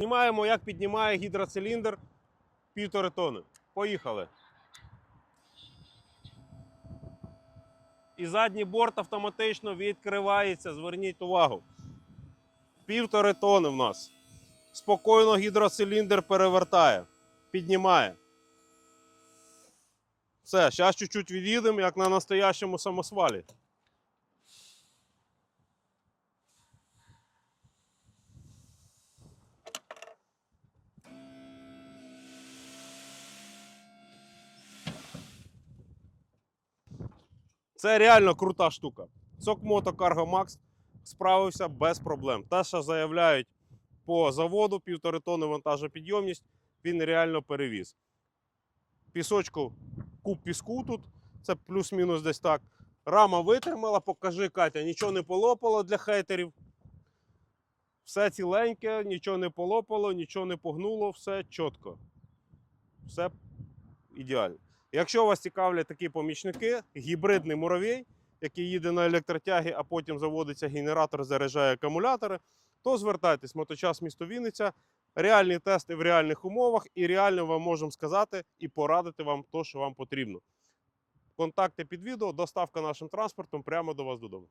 Знімаємо, як піднімає гідроциліндр півтори тони. Поїхали. І задній борт автоматично відкривається. Зверніть увагу. Півтори тони в нас. Спокійно гідроциліндр перевертає, піднімає. Все, зараз чуть-чуть від'їдемо, як на настоящому самосвалі. Це реально крута штука. Сокмото Cargo Max справився без проблем. Те, що заявляють по заводу, півтори тонни вантажопідйомність, він реально перевіз. Пісочку, куб піску тут, це плюс-мінус десь так. Рама витримала, покажи, Катя, нічого не полопало для хейтерів. Все ціленьке, нічого не полопало, нічого не погнуло, все чітко. Все ідеально. Якщо вас цікавлять такі помічники, гібридний муравій, який їде на електротягі, а потім заводиться генератор, заряджає акумулятори, то звертайтесь, моточас місто Вінниця. Реальні тести в реальних умовах, і реально вам можемо сказати і порадити вам те, що вам потрібно. Контакти під відео, доставка нашим транспортом прямо до вас додому.